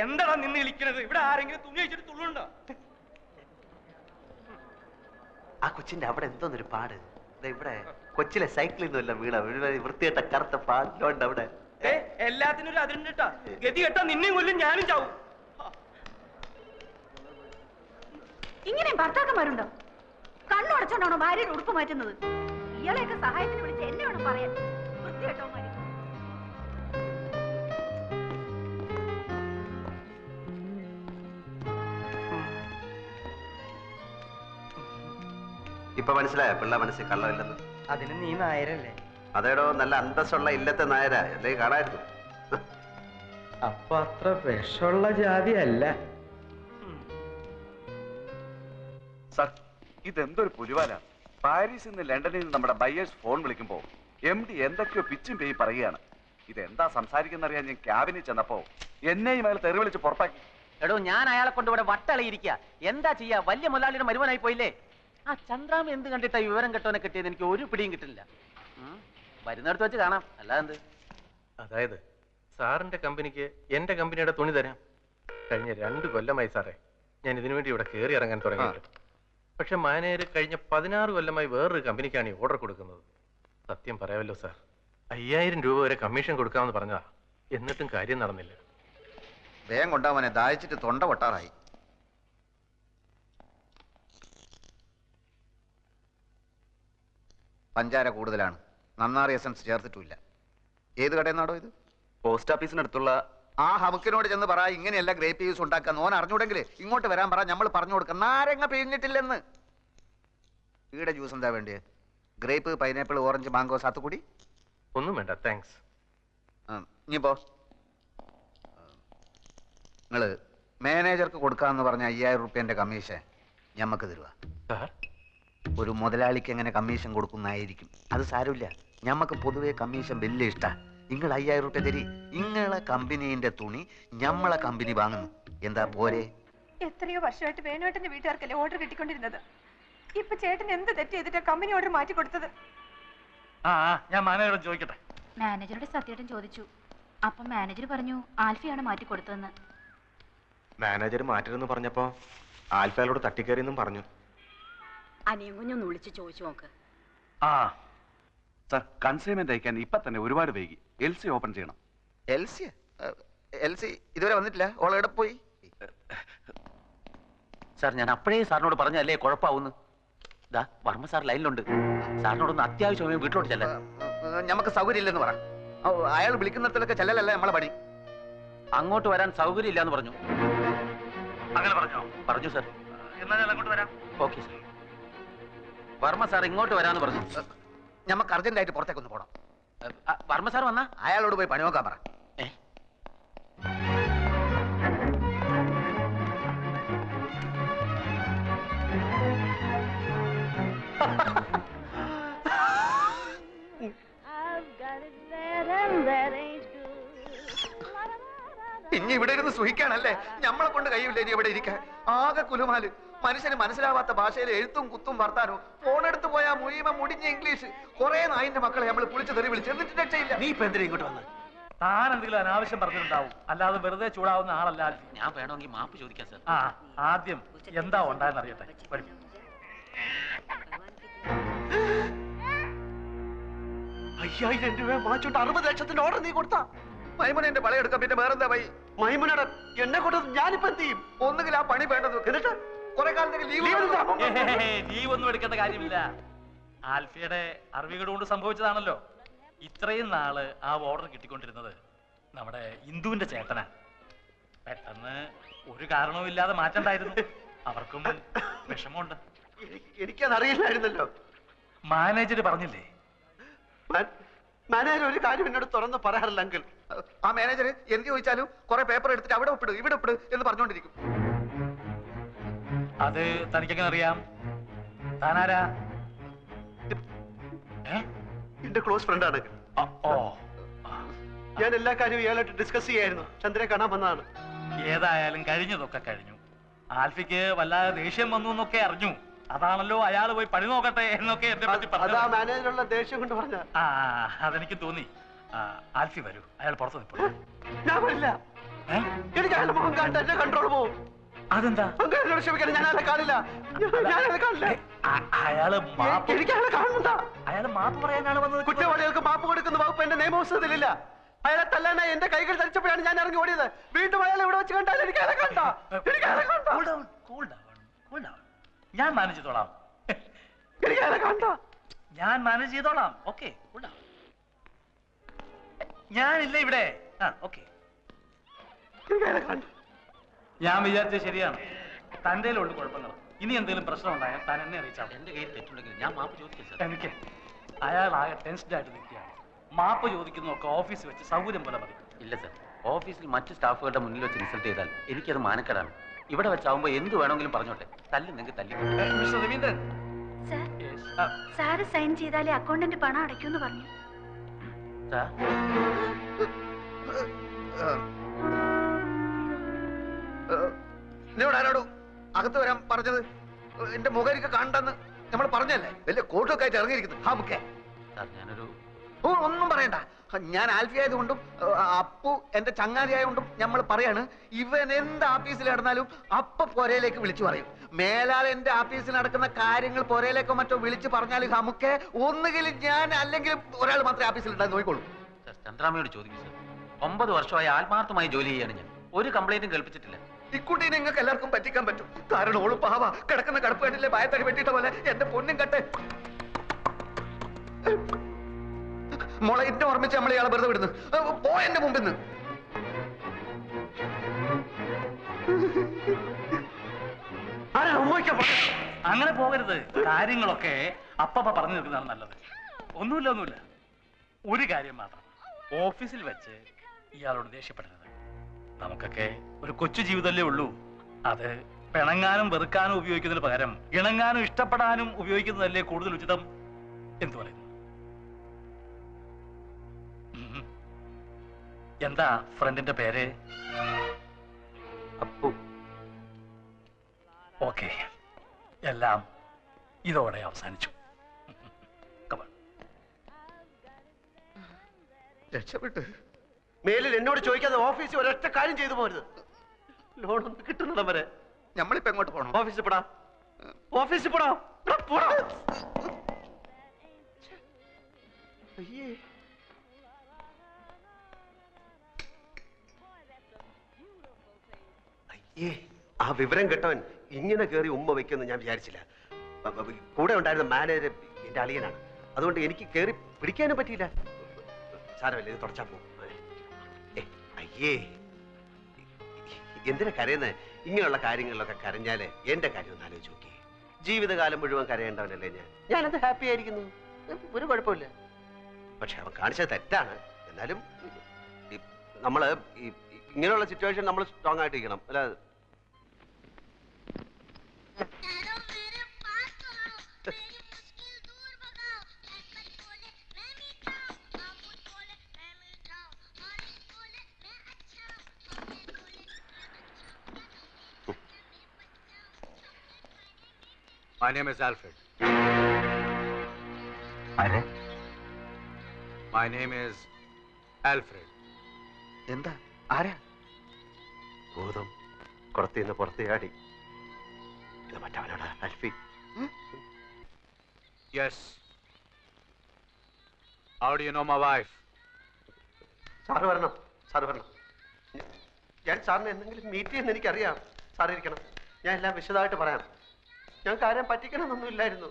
എന്താടാ നിന്ന് വിളിക്കണത് ഇവിടെ ആരെങ്കിലും തുണി വെച്ചിട്ട് തുള്ളുണ്ടോ? കൊച്ചിന്റെ അവിടെ എന്തോന്നൊരു പാട്. ദേ ഇവിടെ കൊച്ചിലെ സൈക്കിളിൽ നിന്നല്ല വീണ? വൃത്തികെട്ട കറുത്ത പാടിലോണ്ട് അവിടെ. ഏ എല്ലാത്തിനും ഒരു അതിരുണ്ട് കേട്ടാ ഗതി കേട്ടാ നിന്നെയും കൊല്ലും ഞാനും ചാവും. ഇങ്ങനെ ഭർത്താക്കന്മാരുണ്ടോ? കണ്ണുടച്ചോണ്ടാണോ ഭാര്യയുടെ ഉടുപ്പ് മാറ്റുന്നത്? ഇയാളെയൊക്കെ സഹായത്തിന് വിളിച്ച് എന്നെ വേണം പറയാൻ. ഇപ്പൊ മനസ്സിലായ? പിള്ള മനസ്സിൽ കള്ളമില്ലെന്ന്. അതിന് നീ നായരല്ലേ? അതേടോ നല്ല അന്തസ്സുള്ള ഇല്ലത്തെ നായര. അല്ലേ കാണായിരുന്നു അപ്പൊ അത്ര വിഷമുള്ള ജാതി അല്ല സർ ഇതെന്തൊരു പുലിവാല. പാരീസിൽ നിന്ന് ലണ്ടനിൽ നിന്ന് നമ്മുടെ ബയ്യേഴ്സ് ഫോൺ വിളിക്കുമ്പോ എം ഡി എന്തൊക്കെയോ പിച്ചും പേയി പറയുകയാണ്. ഇതെന്താ സംസാരിക്കുന്നറിയാൻ ഞാൻ ക്യാബിനിൽ ചെന്നപ്പോ എന്നെയും അയാൾ തെറി വിളിച്ച് പുറത്താക്കി. എടോ ഞാൻ അയാളെ കൊണ്ട് ഇവിടെ വട്ടളയിരിക്കുക എന്താ ചെയ്യാ? വലിയ മുതലാളിയുടെ മരുവനായി പോയില്ലേ? ആ ചന്ദ്രാമ എന്ത് കണ്ടിട്ടാ വിവരം കെട്ടവനെ കിട്ടിയത്? എനിക്ക് ഒരു പിടിയും കിട്ടില്ല. വരുന്നിടത്ത് വെച്ച് കാണാം. അല്ലാതെ അതായത് സാറിന്റെ കമ്പനിക്ക് എന്റെ കമ്പനിയുടെ തുണി തരാം. കഴിഞ്ഞ രണ്ട് കൊല്ലമായി സാറേ ഞാൻ ഇതിനു വേണ്ടി ഇവിടെ കയറി ഇറങ്ങാൻ തുടങ്ങിയിട്ടുണ്ട്. പക്ഷെ മാനേജർ കഴിഞ്ഞ പതിനാറ് കൊല്ലമായി വേറൊരു കമ്പനിക്കാണ് ഈ ഓർഡർ കൊടുക്കുന്നത്. സത്യം പറയാമല്ലോ സാർ. അയ്യായിരം രൂപ വരെ കമ്മീഷൻ കൊടുക്കാമെന്ന് പറഞ്ഞതാ. എന്നിട്ടും കാര്യം നടന്നില്ല. വേഗം കൊണ്ടാവനെ ദാഹിച്ചിട്ട് തൊണ്ട പൊട്ടാറായി. പഞ്ചാര കൂടുതലാണ്. നന്നാറി എസൻസ് ചേർത്തിട്ടില്ല ഏത് കടയിൽ നിന്നാടോ ഇത്? പോസ്റ്റ് ഓഫീസിനടുത്തുള്ള ആ ഹമുക്കിനോട് ചെന്ന് പറ ഇങ്ങനെയല്ല ഗ്രേപ്പ് ജ്യൂസ് ഉണ്ടാക്കാൻ. ഓൻ അറിഞ്ഞൂടെങ്കിൽ ഇങ്ങോട്ട് വരാൻ പറ നമ്മൾ പറഞ്ഞു കൊടുക്കാം. നാരങ്ങ പിഴിഞ്ഞിട്ടില്ലെന്ന്. ഈടെ ജ്യൂസ് എന്താ വേണ്ടിയത് ഗ്രേപ്പ് പൈനാപ്പിൾ ഓറഞ്ച് മാംഗോ സാത്തുകൂടി ഒന്നും വേണ്ട താങ്ക്സ് ഇനിയിപ്പോ നിങ്ങൾ മാനേജർക്ക് കൊടുക്കാന്ന് പറഞ്ഞ അയ്യായിരം റുപ്യന്റെ കമ്മീഷൻ ഞമ്മക്ക് സാർ? ഒരു മുതലാളിക്ക് എങ്ങനെ കമ്മീഷൻ കൊടുക്കുന്നതായിരിക്കും? അത് സാരമില്ല. ഞമ്മക്ക് പൊതുവേ കമ്മീഷൻ വലിയ ഇഷ്ടമാണ് നിങ്ങൾ അയ്യായിരം റുപ്യ തരി. നിങ്ങളെ കമ്പനീന്റെ തുണി ഞമ്മളെ കമ്പനി വാങ്ങുന്നു. എന്താ പോരെ? എത്രയോ വർഷമായിട്ട് വേണുവേട്ടന്റെ വീട്ടുകാർക്കല്ലേ ഓർഡർ കിട്ടിക്കൊണ്ടിരുന്നത്? ഇപ്പൊ ചേട്ടൻ എന്ത് തെറ്റ് ചെയ്തിട്ടാ കമ്പനി ഓർഡർ മാറ്റി കൊടുത്തത്? ആ ഞാൻ മാനേജറോട് ചോദിക്കട്ടെ. മാനേജറുടെ സത്യേട്ടൻ ചോദിച്ചു. അപ്പം മാനേജർ പറഞ്ഞു ആൽഫിയാണ് മാറ്റി കൊടുത്തതെന്ന്. മാനേജർ മാറ്റരുതെന്ന് പറഞ്ഞപ്പോ ആൽഫയോട് തട്ടിക്കയറിയെന്നും പറഞ്ഞു. അനിയും കുഞ്ഞൊന്ന് വിളിച്ച് ചോദിച്ചു നോക്ക്. ആ സർ കൺസൈൻമെന്റ് അയക്കാൻ ഇപ്പൊ തന്നെ ഒരുപാട് വൈകി. എൽ സി ഓപ്പൺ ചെയ്യണം. എൽസി? എൽസി ഇതുവരെ വന്നിട്ടില്ല? ഓൾ എവിടെ പോയി? സാർ ഞാൻ അപ്പോഴേ സാറിനോട് പറഞ്ഞല്ലേ കുഴപ്പമാവുന്നു ദാ വർമ്മ സാർ ലൈനിലുണ്ട്. സാറിനോടൊന്ന് അത്യാവശ്യമായി വീട്ടിലോട്ട് ചെല്ലാൻ. ഞമ്മക്ക് സൗകര്യമില്ലെന്ന് പറ. അയാൾ വിളിക്കുന്നിടത്തിലൊക്കെ ചെല്ലലല്ല നമ്മളെ പണി? അങ്ങോട്ട് വരാൻ സൗകര്യം ഇല്ലാന്ന് പറഞ്ഞു. അങ്ങനെ പറഞ്ഞോ? പറഞ്ഞു സർ. എന്നാ ഞാൻ അങ്ങോട്ട് വരാം. Okay sir. വർമ്മ സാർ ഇങ്ങോട്ട് വരാന്ന് പറഞ്ഞു. ഞമ്മക്ക് അർജന്റായിട്ട് പുറത്തേക്കൊന്ന് പോണം. വർമ്മ സാർ വന്നാ? അയാളോട് പോയി പണി നോക്കാൻ പറ. ഇനി ഇവിടെ ഇരുന്ന് സുഖിക്കാണല്ലേ ഞമ്മളെ കൊണ്ട് കഴിയില്ല ഇനി ഇവിടെ ഇരിക്കാൻ. ആകെ കുലുമാൽ. മനുഷ്യന് മനസ്സിലാവാത്ത ഭാഷയിൽ എഴുത്തും കുത്തും വർത്താനവും. ഫോണെടുത്ത് പോയാൽ മുഴുവൻ മുടിഞ്ഞ ഇംഗ്ലീഷ് കുറെ നായിന്റെ മക്കളെ നമ്മൾ പുളിച്ച് തെറി വിളിച്ചു എന്നിട്ട് രക്ഷയില്ല. നീ ഇപ്പൊ എന്തിനാ ഇങ്ങോട്ട് വന്ന് താൻ എന്തെങ്കിലും അനാവശ്യം പറഞ്ഞിട്ടുണ്ടാവും. അല്ലാതെ വെറുതെ ചൂടാവുന്ന ആളല്ല. ഞാൻ വേണമെങ്കിൽ മാപ്പ് ചോദിക്കാം സാർ ആ ആദ്യം എന്താ ഉണ്ടായെന്ന് അറിയട്ടെ. അയ്യായിരം രൂപ വാങ്ങിച്ചോണ്ട് അറുപത് ലക്ഷത്തിന്റെ ഓർഡർ നീ കൊടുത്താ? മൈമുനെ വളയെടുക്കാം പിന്നെ വേറെന്താ വൈ മൈമുനട എന്നെ കൊണ്ട് ഞാനിപ്പോ എന്ത് ചെയ്യും? ഒന്നുകിൽ ആ പണി വേണ്ടത് എന്നിട്ട്? കുറെ കാലത്തേക്ക് ലീവ് ഏഹ്, ലീവ് ഒന്നും എടുക്കേണ്ട കാര്യമില്ല. ആൽഫയുടെ അറിവുകൾ കൊണ്ട് സംഭവിച്ചതാണല്ലോ. ഇത്രയും നാൾ ആ ഓർഡർ കിട്ടിക്കൊണ്ടിരുന്നത് നമ്മുടെ ഇന്ദുവിന്റെ ചേട്ടനാ. പെട്ടെന്ന് ഒരു കാരണവും ഇല്ലാതെ മാറ്റണ്ടായിരുന്നു. അവർക്കും വിഷമമുണ്ട്. എനിക്കതറിയില്ലായിരുന്നല്ലോ മാനേജർ പറഞ്ഞില്ലേ? മാനേജർ ഒരു കാര്യം എന്നോട് തുറന്ന് പറയാറില്ലെങ്കിൽ. ആ മാനേജർ എന്ത് ചോദിച്ചാലും കുറെ പേപ്പർ എടുത്തിട്ട് അവിടെ ഒപ്പിടും ഇവിടെ ഒപ്പിടും എന്ന് പറഞ്ഞുകൊണ്ടിരിക്കും. അത് തനിക്കെങ്ങനെ അറിയാം? താനാരാ? എന്റെ ക്ലോസ് ഫ്രണ്ടാണ്. ആണ് ഓ. ഞാൻ എല്ലാ കാര്യവും ഇയാളായിട്ട് ഡിസ്കസ് ചെയ്യായിരുന്നു. ചന്ദ്രനെ കാണാൻ വന്നതാണ്. ഏതായാലും കഴിഞ്ഞതൊക്കെ കഴിഞ്ഞു. ആൽഫിക്ക് വല്ലാതെ ദേഷ്യം വന്നു എന്നൊക്കെ അറിഞ്ഞു. അതാണല്ലോ അയാൾ പോയി പണി നോക്കട്ടെ എന്നൊക്കെ എന്നെ പറ്റി അതാ മാനേജറുള്ള ദേഷ്യം കൊണ്ട് പറഞ്ഞ ആ അതെനിക്ക് തോന്നി. ആൽഫി വരൂ. അയാൾ പുറത്തു നിൽപ്പോ ഞാൻ വരില്ല. എനിക്ക് അയാളുടെ മുഖം കാണട്ടെ. എന്റെ കൺട്രോൾ പോകും അതെന്താ? ക്ഷമിക്കണം ഞാൻ അയാളെ കാണില്ല. ഞാൻ- അയാളെ കാണില്ല. അയാൾ മാപ്പ് എനിക്ക് അയാളെ കാണണ്ട അയാൾ മാപ്പ് പറയാനാണ് വന്നത്. കുറ്റവാളികൾക്ക് മാപ്പ് കൊടുക്കുന്ന വകുപ്പ് എന്റെ നിയമപുസ്തകത്തിലില്ല അയാളെ തല്ലാനായി എന്റെ കൈകൾ ധരിച്ചപ്പോഴാണ് ഞാൻ ഇറങ്ങി ഓടിയത്. വീണ്ടും അയാളെ ഇവിടെ വെച്ച് കണ്ടാൽ എനിക്ക് അയാളെ കണ്ട? എനിക്ക് അയാളെ കണ്ട. ഞാൻ മാനേജ് ചെയ്തോളാം. എനിക്ക് അയാളെ കണ്ട? ഞാൻ മാനേജ് ചെയ്തോളാം. ഓക്കെ ഞാനില്ല ഇവിടെ. ആ ഓക്കെ എനിക്ക് അയാളെ കണ്ട? ഞാൻ വിചാരിച്ചത് ശരിയാണ്. തന്റെ ഉള്ളു കുഴപ്പങ്ങൾ. ഇനി എന്തെങ്കിലും പ്രശ്നം ഉണ്ടായാൽ താൻ എന്നെ അറിയിച്ചാൽ എന്റെ കയ്യിൽ തെറ്റുണ്ടെങ്കിൽ ഞാൻ മാപ്പ് ചോദിക്കാം എനിക്ക് അയാൾ ആകെ ടെൻസ്ഡ് ആയിട്ട് നിൽക്കുകയാണ്. മാപ്പ് ചോദിക്കുന്നതൊക്കെ ഓഫീസിൽ വെച്ച് സൗകര്യം പോലെ മതി. ഇല്ല സർ. ഓഫീസിൽ മറ്റു സ്റ്റാഫുകളുടെ മുന്നിൽ വെച്ച് ഇൻസൾട്ട് ചെയ്താൽ എനിക്കത് മാനക്കേടാണ്. ഇവിടെ വെച്ചാവുമ്പോൾ എന്ത് വേണമെങ്കിലും പറഞ്ഞോട്ടെ. തല്ലി നിങ്ങൾക്ക് തല്ലി രവീന്ദ്രൻ. സാറ് സൈൻ ചെയ്താലേ അക്കൗണ്ടന്റ് പണം അടയ്ക്കൂന്ന് പറഞ്ഞു. സാർ. എന്നോട് ആരോടോ? അകത്ത് വരാൻ പറഞ്ഞത് എന്റെ മുഖരിക്ക് കണ്ടെന്ന് നമ്മൾ പറഞ്ഞല്ലേ? വലിയ കോട്ടൊക്കെ ആയിട്ട് ഇറങ്ങിയിരിക്കുന്നു. ഹാ മുക്കേ സാർ ഞാനൊരു ഓ ഒന്നും പറയണ്ട. ഞാൻ ആൽഫി ആയതുകൊണ്ടും അപ്പു എന്റെ ചങ്ങാതി ആയതുകൊണ്ടും നമ്മൾ പറയാണ് ഇവൻ എന്ത് ആഫീസിൽ നടന്നാലും അപ്പ പൊരയിലേക്ക് വിളിച്ചു പറയും. മേലാൽ എന്റെ ആഫീസിൽ നടക്കുന്ന കാര്യങ്ങൾ പുരയിലേക്കോ മറ്റോ വിളിച്ചു പറഞ്ഞാൽ നമുക്ക് ഒന്നുകിൽ ഞാൻ അല്ലെങ്കിൽ ഒരാൾ മാത്രമേ ആഫീസിൽ ഉണ്ടായി നോക്കിക്കോളൂ. ചന്ദ്രാമയോട് ചോദിക്കും സാർ. ഒമ്പത് വർഷമായി ആത്മാർത്ഥമായി ജോലി ചെയ്യാണ് ഞാൻ. ഒരു കംപ്ലൈന്റും കേൾപ്പിച്ചിട്ടില്ല. ഇക്കുട്ടീനെ നിങ്ങൾക്ക് എല്ലാവർക്കും പറ്റിക്കാൻ പറ്റും. കാരണം ഓൾ പാവ. കിടക്കുന്ന കടപ്പ് കണ്ടില്ലേ? ഭയത്തടി വെട്ടിയിട്ട പോലെ. എന്റെ പൊന്നും കട്ടെ. മോളെ എന്നെ ഓർമ്മിച്ച് നമ്മൾ ഇയാളെ വെറുതെ വിടുന്നു. പോ എന്റെ മുമ്പിൽ നിന്ന്. അങ്ങനെ പോകരുത്. കാര്യങ്ങളൊക്കെ അപ്പപ്പ പറഞ്ഞു നിൽക്കുന്നതാണ് നല്ലത്. ഒന്നുമില്ല ഒന്നുമില്ല. ഒരു കാര്യം മാത്രം. ഓഫീസിൽ വെച്ച് ഇയാളോട് ദേഷ്യപ്പെടരുത്. നമുക്കൊക്കെ ഒരു കൊച്ചു ജീവിതമല്ലേ ഉള്ളൂ. അത് പിണങ്ങാനും വെറുക്കാനും ഉപയോഗിക്കുന്നതിന് പകരം ഇണങ്ങാനും ഇഷ്ടപ്പെടാനും ഉപയോഗിക്കുന്നതല്ലേ കൂടുതൽ ഉചിതം എന്ന് പറയുന്നു. എന്താ ഫ്രണ്ടിന്റെ പേര്? അപ്പു. ഓക്കെ. എല്ലാം ഇതോടെ അവസാനിച്ചു. രക്ഷപ്പെട്ടു. മേലിൽ എന്നോട് ചോദിക്കാതെ ഓഫീസിൽ ഒരൊറ്റ കാര്യം ചെയ്തു പോരുത് ലോൺ ഒന്ന് കിട്ടുന്നിടം വരെ. നമ്മളിപ്പോ എങ്ങോട്ട് പോകണം ഓഫീസിൽ പോടാ. ഓഫീസിൽ പോടാ. പോടാ. അയ്യേ. അയ്യേ ആ വിവരം കേട്ടവൻ ഇങ്ങനെ കയറി ഉമ്മ വെക്കുമെന്ന് ഞാൻ വിചാരിച്ചില്ല. കൂടെ ഉണ്ടായിരുന്ന മാനേജർ എന്റെ അളിയനാണ്. അതുകൊണ്ട് എനിക്ക് കയറി പിടിക്കാനും പറ്റിയില്ല. സാരമില്ല ഇത് തുടച്ചാ പോകും അയ്യേ. എന്തിനാ കരയുന്നത് ഇങ്ങനെയുള്ള കാര്യങ്ങളിലൊക്കെ കരഞ്ഞാൽ എന്റെ കാര്യം ഒന്ന് ആലോചിച്ച് നോക്കി ജീവിതകാലം മുഴുവൻ കരയേണ്ടവനല്ലേ ഞാൻ? ഞാനത് ഹാപ്പി ആയിരിക്കുന്നു. ഒരു കുഴപ്പമില്ല. പക്ഷെ അവൻ കാണിച്ചത് തെറ്റാണ്. എന്നാലും നമ്മൾ ഇങ്ങനെയുള്ള സിറ്റുവേഷൻ നമ്മൾ സ്ട്രോങ് ആയിട്ടിരിക്കണം. അല്ല My name is Alfred. ആരെ? My name is Alfred. എന്താ? ആരാ? ഭൂതം കുളത്തിൽ പുറത്ത് ചാടി. ഇത് മറ്റവനാണ് Alfi. Yes. How do you know my wife? Sir വരണം സാറ് വരണം. ഞാൻ സാറിനെ എന്തെങ്കിലും മീറ്റ് ചെയ്യുന്ന എനിക്കറിയാം. സാർ ഇരിക്കണം. ഞാൻ എല്ലാം വിശദമായിട്ട് പറയാം. ഞാൻ കാര്യം പറ്റിക്കണമെന്നൊന്നും ഇല്ലായിരുന്നു.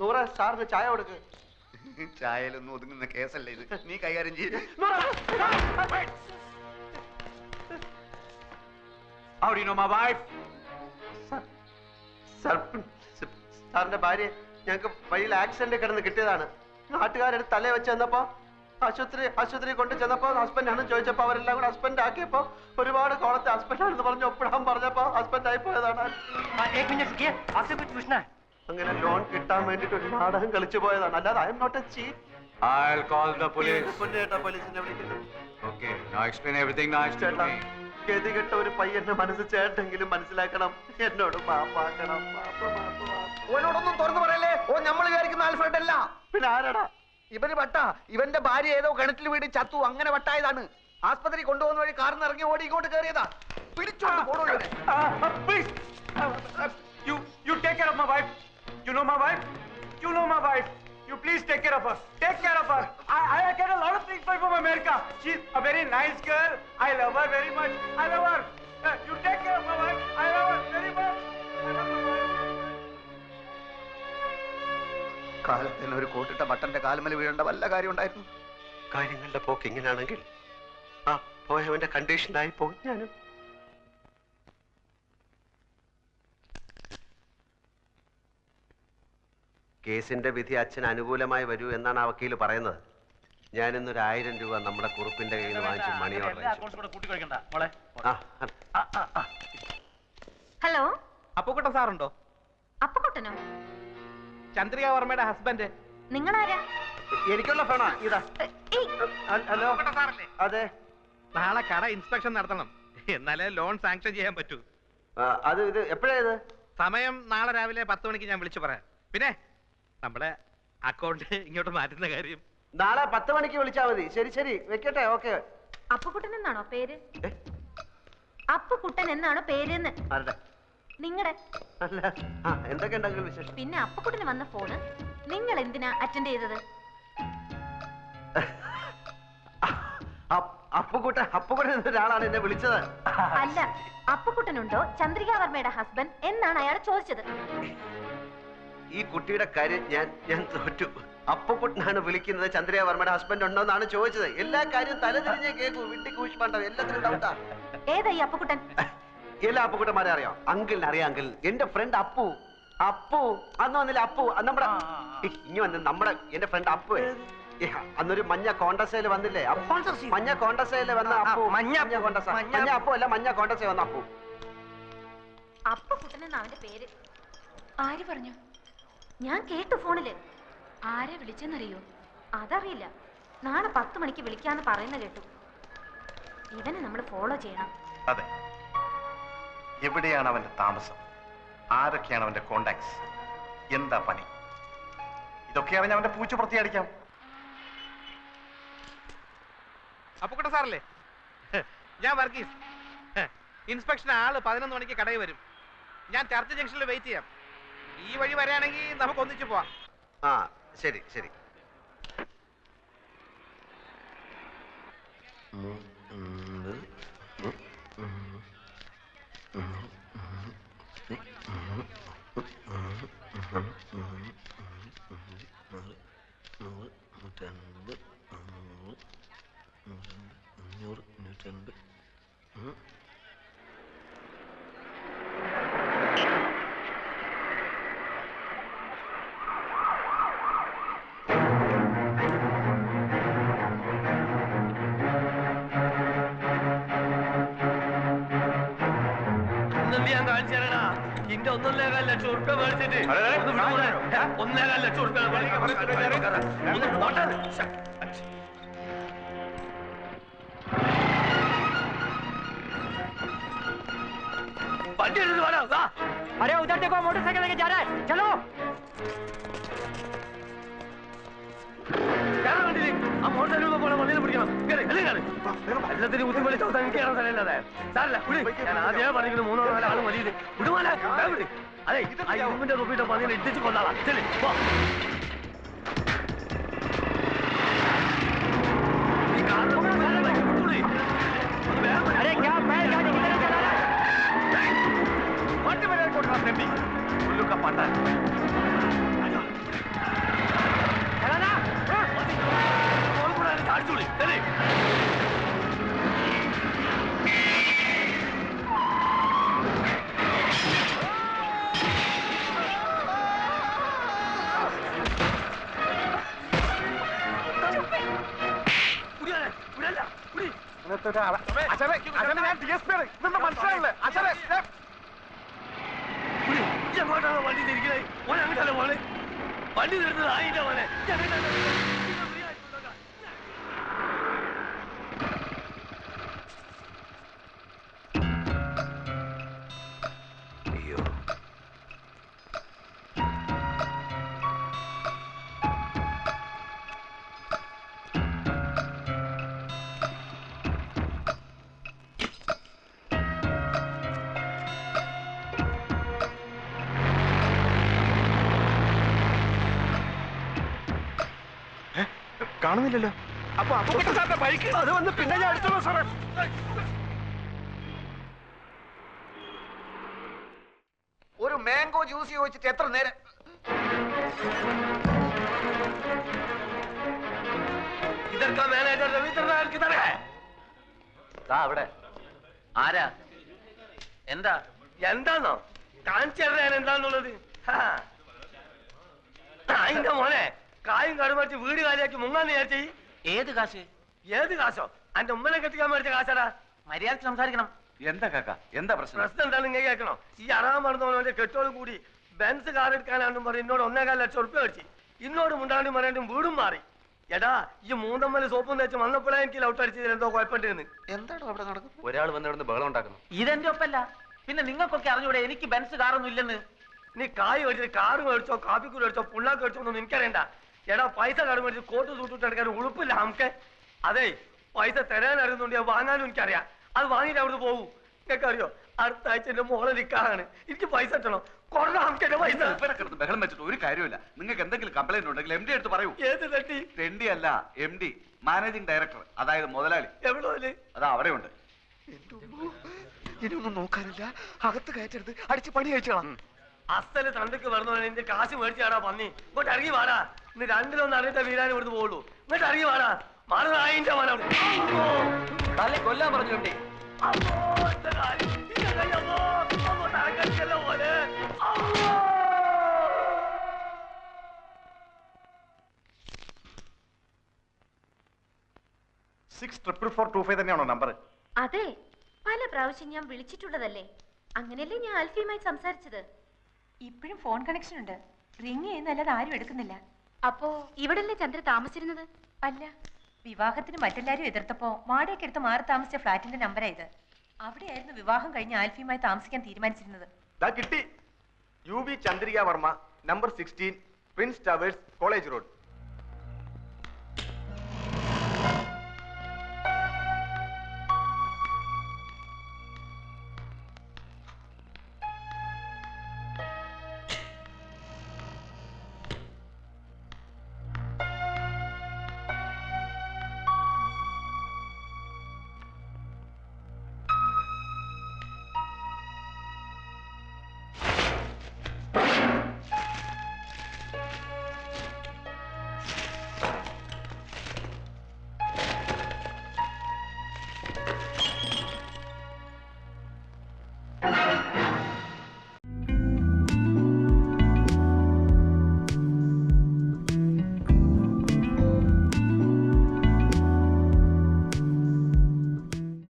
നൂറ സാറിന് ചായ കൊടുക്ക്. ചായയിലൊന്നും ഒതുങ്ങുന്ന കേസല്ലേ ഇത്? നീ കൈകാര്യം ചെയ്ത് How do you know my wife? Sir- sir സാറിന്റെ ഭാര്യ ഞങ്ങൾക്ക് വഴിയിൽ ആക്സിഡന്റ് കിടന്ന് കിട്ടിയതാണ്. നാട്ടുകാരുടെ തലേ വെച്ച് ആശുപത്രി ആശുപത്രി കൊണ്ട് ചെന്നപ്പോ ഹസ്ബൻഡാണ് ചോദിച്ചപ്പോ അവരെല്ലാം കൂടെ ഹസ്ബൻഡ് ആക്കിയപ്പോ ഒരുപാട് കോളത്തെ ഹസ്ബൻഡാണെന്ന് പറഞ്ഞ് ഒപ്പിടാൻ പറഞ്ഞപ്പോ ഹസ്ബൻഡ് ആയി പോയതാണ്. അങ്ങനെ ലോൺ കിട്ടാൻ വേണ്ടിട്ട് ഒരു നാടകം കളിച്ചു പോയതാണ്. അല്ലാതെ I'm not a chief I'll call the police. പോലീസിനെ വിളിക്കുന്നു Okay, now explain everything nice to ചേട്ടാ കേതി ഗതികെട്ട ഒരു പയ്യന്റെ മനസ്സ് ചേട്ടെങ്കിലും മനസ്സിലാക്കണം. എന്നോട് മാപ്പാക്കണം മാപ്പ് മാപ്പ് മാപ്പ്. ഓനോടൊന്നും തുറന്നു പറയല്ലേ? ഓ നമ്മൾ വിചാരിക്കുന്ന ആൽഫ്രഡ് അല്ല പിന്നെ ആരടാ? ഇവർ വട്ട. ഇവന്റെ ഭാര്യ ഏതോ കിണറ്റിൽ വീട് ചത്തു. അങ്ങനെ വട്ടായതാണ്. ആസ്പത്രി കൊണ്ടുപോകുന്ന വഴി കാർന്ന് ഇറങ്ങി ഓടി ഇങ്ങോട്ട് കയറിയതാ. പിടിച്ചോ കാലത്തിന് ഒരു കോട്ടിട്ട ബട്ടന്റെ കാൽമല വീഴേണ്ട വല്ല കാര്യം ഉണ്ടായിരുന്നു? കാര്യങ്ങളുടെ പോക്ക് ഇങ്ങനെയാണെങ്കിൽ ആ പോയവന്റെ കണ്ടീഷനായി പോകും ഞാനും. കേസിന്റെ വിധി അച്ഛൻ അനുകൂലമായി വരൂ എന്നാണ് ആ വക്കീൽ പറയുന്നത്. ഞാൻ ഇന്നൊരു ആയിരം രൂപ നമ്മുടെ കുറുപ്പിന്റെ കയ്യിൽ നിന്ന് വാങ്ങിച്ച് മണി ഓർഡർ. ഹലോ? അപ്പുക്കുട്ടൻ സാറുണ്ടോ? അപ്പക്കുട്ടനോ? ചന്ദ്രിക വർമ്മയുടെ ഹസ്ബൻഡ് നിങ്ങളാരാ? എനിക്കുള്ള ഫോണാ ഇതാ. ഹലോ. അതെ. നാളെ കട ഇൻസ്പെക്ഷൻ നടത്തണം. എന്നാലേ ലോൺ സാങ്ഷൻ ചെയ്യാൻ പറ്റൂ. അത് ഇത് എപ്പോഴാ ഇത്? സമയം നാളെ രാവിലെ പത്ത് മണിക്ക് ഞാൻ വിളിച്ചു പറയാം. പിന്നെ നമ്മുടെ അക്കൗണ്ട് ഇങ്ങോട്ട് മാറ്റുന്ന കാര്യം. നാളെ പത്ത് മണിക്ക് വിളിച്ചാൽ മതി. ശരി ശരി. വെക്കട്ടെ ഓക്കെ. അപ്പുക്കുട്ടൻ എന്നാണോ പേര്? അപ്പുക്കുട്ടൻ എന്നാണോ പേര് ആരുടെ? നിങ്ങളുടെ അല്ല ആ എന്തൊക്കെ വിശേഷം? പിന്നെ അപ്പക്കുട്ടിന് വന്ന ഫോണ്. നിങ്ങൾ എന്തിനാ അറ്റൻഡ് ചെയ്തത് അപ്പ്- എന്ന വിളിച്ചത്. അല്ല അപ്പക്കുട്ടനുണ്ടോ ചന്ദ്രിക വർമ്മയുടെ ഹസ്ബൻഡ് എന്നാണ് അയാൾ ചോദിച്ചത്. ഈ കുട്ടിയുടെ കാര്യം ഞാൻ ഞാൻ തോറ്റു. അപ്പുകുട്ടനാണ് വിളിക്കുന്നത് ചന്ദ്രവർമ്മയുടെ ഹസ്ബൻഡ് ഉണ്ടോ എന്നാണ് ചോദിച്ചത്. എല്ലാ കാര്യവും തലതിരിഞ്ഞേ കേൾക്കൂ വിട്ടി കൂഷ്പാണ്ടോ എല്ലാത്തിനും ഡൗട്ടാ ഏതാ ഈ അപ്പുക്കുട്ടൻ? എല്ലാ അപ്പുകുട്ടന്മാരെ അറിയാം. അങ്കിളിനെ അറിയാം അങ്കിൾ. എന്റെ ഫ്രണ്ട് അപ്പു. അപ്പു. അന്ന് വന്നില്ല അപ്പു? നമ്മുടെ ഇനി വന്ന് നമ്മുടെ എന്റെ ഫ്രണ്ട് അപ്പു അന്നൊരു മഞ്ഞ കോണ്ടസയിൽ വന്നില്ലേ? അപ്പു. മഞ്ഞ കോണ്ടസയിൽ വന്ന അപ്പു. മഞ്ഞ കോണ്ടസ മഞ്ഞ അപ്പു. അല്ല മഞ്ഞ കോണ്ടസയിൽ വന്ന അപ്പു. അപ്പുക്കുട്ടൻ എന്നാ അവന്റെ പേര്? ആര് പറഞ്ഞു? ഞാൻ കേട്ടു ഫോണിൽ. ആരെ വിളിച്ചെന്നറിയോ? അതറിയില്ല. നാളെ പത്ത് മണിക്ക് വിളിക്കാന്ന് പറയുന്ന കേട്ടു. ഇവനെ നമ്മൾ ഫോളോ ചെയ്യണം. അതെ. എവിടെയാണ് അവന്റെ താമസം? ആരൊക്കെയാണ് അവന്റെ കോണ്ടാക്ട്സ് എന്താ പണി? ഇതൊക്കെ അവൻ അവന്റെ പൂച്ച പ്രത്യേകിക്കാം അപ്പുക്കുട്ട സാറല്ലേ? ഞാൻ വർഗീസ്. ഇൻസ്പെക്ഷൻ ആൾ പതിനൊന്ന് മണിക്ക് കടയിൽ വരും. ഞാൻ ചർച്ച് ജംഗ്ഷനിൽ വെയിറ്റ് ചെയ്യാം. ഈ വഴി വരാണെങ്കിൽ നമുക്ക് ഒന്നിച്ചു പോവാം. ആ ശരി ശരി. ഇന്നെന്ത് ഒന്നൊന്നേകാൽ ലക്ഷം ഉറുപ്പ മേടിച്ചിട്ട് ഒന്ന് വിടുമോനെ? ഏ? ഒന്നേകാൽ ലക്ഷം ഉറുപ്പ ഒന്ന് പോട്ടെ ശ്ശെ. വണ്ടി എടുത്ത് വേണം വാ अरे उधर देखो मोटरसाइकिल लेके जा रहा है चलो കേറാൻ വണ്ടിയില്. ആ മോട്ടോർ പോലെ വണ്ടിയിൽ കേറി എല്ലാത്തിനും ബുദ്ധിമുട്ടി ചവിട്ടാൻ എനിക്ക് കയറാൻ സ്ഥലമില്ലാതെ സാറല്ല വിളി ഞാൻ ആദ്യമേ പറഞ്ഞിരിക്കുന്നു മൂന്നോ നാലോ ആൾ മതി വിടുമോനെ വേഗം വിട്. അതെ ആ ഇരുമ്പിന്റെ തൊപ്പിട്ട് പതിനെ ഇട്ടിച്ച് കൊണ്ടാളാ ചെല്ലി വണ്ടി തിരിക്കണേ. മോനെ അങ്ങോട്ടല്ലേ മോനെ വണ്ടി തരുന്നത് ആയില്ല മോനെ. കാണുന്നില്ലല്ലോ. ബൈക്ക് അത് വന്ന് പിന്നെ ഞാൻ സാറേ. ഒരു മാംഗോ ജ്യൂസ് ചോദിച്ചിട്ട് എത്ര നേരം? ഇതൊക്കെ മാനേജർ അവിടെ. ആരാ? എന്താ? എന്താന്നോ? കാണിച്ചു എന്താന്നുള്ളത്? അതിന്റെ മോനെ. കായും കടുമറിച്ച് വീട് കാലിയാക്കി മുങ്ങാൻ നേരത്തെ ഏത് കാശ്? ഏത് കാശോ? അന്റെ ഉമ്മനെ കെട്ടിക്കാൻ മേടിച്ച കാശാടാ. മര്യാദയ്ക്ക് സംസാരിക്കണം. എന്താ കാക്ക? എന്താ പ്രശ്നം? പ്രശ്നം എന്താണ് ഇങ്ങനെ കേൾക്കണോ? ഈ അറാൻ മറന്നവനോട് കെട്ടോടും കൂടി ബെൻസ് കാർ എടുക്കാനാണെന്നും പറഞ്ഞ് എന്നോട് ഒന്നേകാൽ ലക്ഷം ഉറപ്പ് കഴിച്ചു ഇന്നോട് മുണ്ടാണ്ടും പറയാണ്ടും വീടും മാറി. എടാ ഈ മൂന്നമ്മൽ സോപ്പും തേച്ച് വന്നപ്പോഴാണ് എനിക്ക് ലൗട്ട് അടിച്ചതിൽ എന്തോ കുഴപ്പമുണ്ടെന്ന്. എന്താണ് അവിടെ നടക്കുന്നത്? ഒരാൾ വന്ന് ബഹളം ഉണ്ടാക്കുന്നു. ഇതെന്റെ ഒപ്പല്ല. പിന്നെ നിങ്ങൾക്കൊക്കെ അറിഞ്ഞൂടെ എനിക്ക് ബെൻസ് കാറൊന്നും ഇല്ലെന്ന്? നീ കായ് മേടിച്ചത് കാറ് മേടിച്ചോ കാപ്പിക്കൂടി മേടിച്ചോ പുള്ളാക്ക് മേടിച്ചോ ഒന്നും എനിക്കറിയണ്ട. എടാ പൈസ കടം മേടിച്ച് കോട്ട് സൂട്ടിട്ട് എടുക്കാൻ ഉളുപ്പില്ല നമുക്ക്. അതെ പൈസ തരാൻ അറിയുന്നുണ്ട് വാങ്ങാനും എനിക്കറിയാം. അത് വാങ്ങിയിട്ട് അവിടെ പോകൂ. നിങ്ങൾക്ക് അറിയോ അടുത്ത ആഴ്ച എന്റെ മോളെ എനിക്ക് പൈസ ഇട്ടണോ കൊറേ നമുക്ക് എന്റെ പൈസ. ബഹളം വെച്ചിട്ട് ഒരു കാര്യമില്ല നിങ്ങൾക്ക് എന്തെങ്കിലും കംപ്ലൈന്റ് ഉണ്ടെങ്കിൽ എം ഡി എടുത്ത് പറയൂ. ഏത് തട്ടി എം ഡി അല്ല എം ഡി മാനേജിംഗ് ഡയറക്ടർ അതായത് മുതലാളി. എവിടെ അതാ അവിടെ ഉണ്ട് ഇനി ഒന്നും നോക്കാനില്ല. അകത്ത് കയറ്റരുത്. അടിച്ച് പണി കഴിച്ചോളാം. അസ്ഥൽ തണ്ടക്ക് വരുന്നവനെ കാശ് മേടിച്ചാടാ പന്നി. ഇങ്ങോട്ട് ഇറങ്ങി വാടാ. ഇന്ന് രണ്ടിലൊന്നും അറിയാത്ത വീരാൻ ഇവിടുന്ന് പോകുള്ളൂ എന്നിട്ട് അറിയ വാടാ. മാറി നായിന്റെ മനം തല്ലെ കൊല്ലാൻ പറഞ്ഞോട്ടെ six triple four two five തന്നെയാണോ നമ്പർ അതെ. പല പ്രാവശ്യം ഞാൻ വിളിച്ചിട്ടുള്ളതല്ലേ? അങ്ങനെയല്ലേ ഞാൻ ആൽഫിയുമായി സംസാരിച്ചത്? ഇപ്പോഴും ഫോൺ കണക്ഷൻ ഉണ്ട്. റിങ് ചെയ്യുന്നല്ലാതെ ആരും എടുക്കുന്നില്ല. അപ്പോ ഇവിടല്ലേ ചന്ദ്ര താമസിച്ചിരുന്നത്? അല്ല വിവാഹത്തിന് മറ്റെല്ലാരും എതിർത്തപ്പോ വാടകയ്ക്ക് എടുത്ത് മാറി താമസിച്ച ഫ്ലാറ്റിന്റെ നമ്പറാ ഇത്. അവിടെയായിരുന്നു വിവാഹം കഴിഞ്ഞ് ആൽഫിയുമായി താമസിക്കാൻ തീരുമാനിച്ചിരുന്നത്. ദാ കിട്ടി. U V Chandrika Varma number sixteen prince towers college road